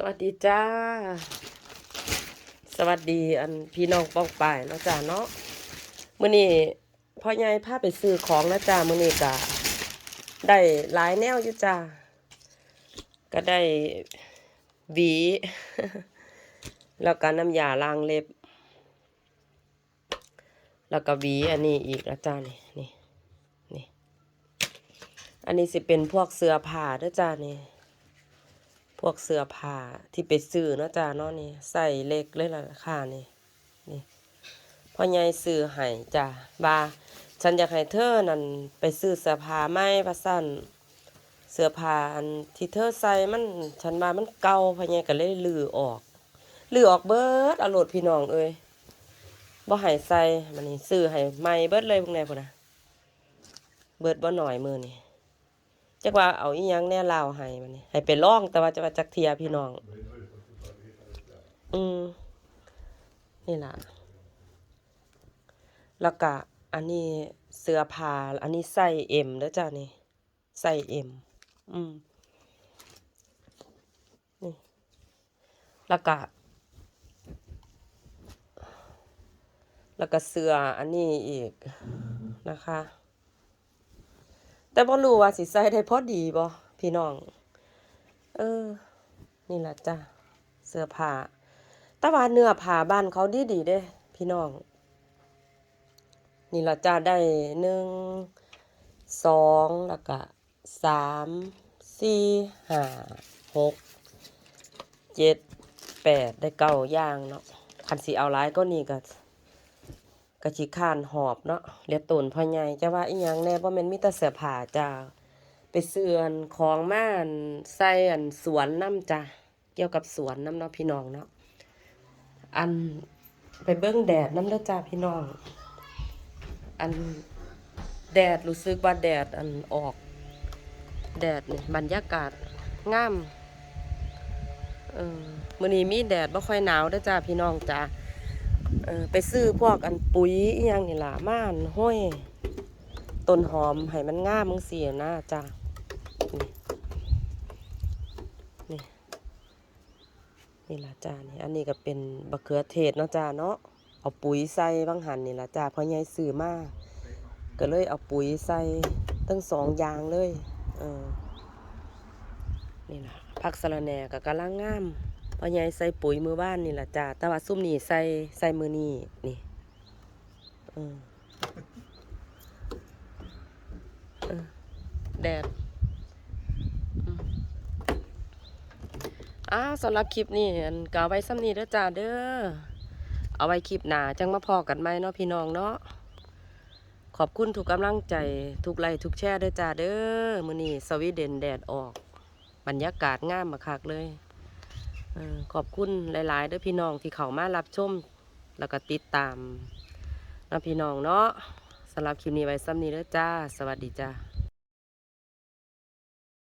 สวัสดีจ้า สวัสดีอันพี่น้องป้องป่ายเนาะจ้าเนาะมื้อนี้พ่อใหญ่พาไปซื้อของนะจ้ามื้อนี้ก็ได้หลายแนวอยู่จ้าก็ได้หวี แล้วก็น้ำยาล้างเล็บ แล้วก็หวีอันนี้อีกนะจ้านี่นี่นี่ อันนี้สิเป็นพวกเสื้อผ้าด้อจ้านี่ พวกเสื้อผ้าที่ไปซื้อเนาะจ้าเนาะนี่ใส่เล็กเลยล่ะค่ะนี่นี่พ่อใหญ่ซื้อให้จ้าว่าฉันอยากให้เธอนั่นไปซื้อเสื้อผ้าใหม่ว่าซั่นเสื้อผ้าอันที่เธอใส่มันฉันว่ามันเก่าพ่อใหญ่ก็เลยลือออกลือออกเบิดเอาโหลดพี่น้องเอ้ยบ่ให้ใส่มันนี่ซื้อให้ใหม่เบิดเลยพวกนี้พุ่นน่ะเบิดบ่หน่อยมือนี่ จักว่าเอาอีหยังแน่ลาวให้มันนี่ให้ไปลองแต่ว่าจะว่าจักเทียพี่น้อง อืมนี่ล่ะแล้วก็อันนี้เสื้อผ้าอันนี้ใส่เอ็มเด้อจ้านี่ใส่เอ็มอืมนี่แล้วก็แล้วก็เสื้ออันนี้อีกนะคะ แต่บ่รู้ว่าสิใส่ได้พอดีบ่พี่น้อง เออ นี่ล่ะจ้ะเสื้อผ้าแต่ว่าเนื้อผ้าบ้านเขาดีดีเด้ พี่น้อง นี่ล่ะจ้ะได้หนึ่งสองแล้วก็สามสี่ห้าหกเจ็ดแปดได้เก้าอย่างเนาะคันสิเอาลายก็นี่ก็ กะจิข้านหอบเนาะเรียกตนพ่อใหญ่จะว่าอีหยังแน่บ่แม่นมีแต่เสื้อผ้าจ้าไปซื้อนของมานใส่อันสวนน้ำจ้ะเกี่ยวกับสวนน้ำเนาะพี่น้องเนาะอันไปเบิ่งแดดน้ำเด้อจ้าพี่น้อง อันแดดรู้สึกว่าแดดอันออก แดดนี่บรรยากาศงามเออมื้อนี้มีแดดบ่ค่อยหนาวเด้อจ้าพี่น้องจ้า เออไปซื้อพวกอันปุ๋ยอหยังนี่ล่ะม่านห้อยต้นหอมให้มันงามมึงเสียนะจ้ะนี่ นี่ล่ะจ้านี่อันนี้ก็เป็นบะเขือเทศเนาะจ้าเนาะเอาปุ๋ยใส่บางหันนี่ล่ะจ้าเพราะยายซื้อมาก็เลยเอาปุ๋ยใส่ทั้งสองอย่างเลยเออนี่ล่ะผักสะระแหน่ก็กำลังงาม พ่อใหญ่ใส่ปุ๋ยมือบ้านนี่แหละจ้าแต่ว่าซุ่มนี่ใส่ใส่มือนี่นี่แดดอ้าวสำหรับคลิปนี้อันกเอาไว้ซ้ำนี้เด้อจ้าเด้อเอาไว้คลิปหนาจังมาพอกันไหมเนาะพี่น้องเนาะขอบคุณทุกกำลังใจทุกไลค์ทุกแชร์เด้อจ้าเด้อมือนี้สวีเดนแดดออก บรรยากาศงามมาคักเลย ขอบคุณหลาย ๆ ด้วยพี่น้องที่เขามารับชม แล้วก็ติดตามนะพี่น้องเนาะสำหรับคลิปนี้ไว้ซ้ำนี้เด้อจ้า สวัสดีจ้า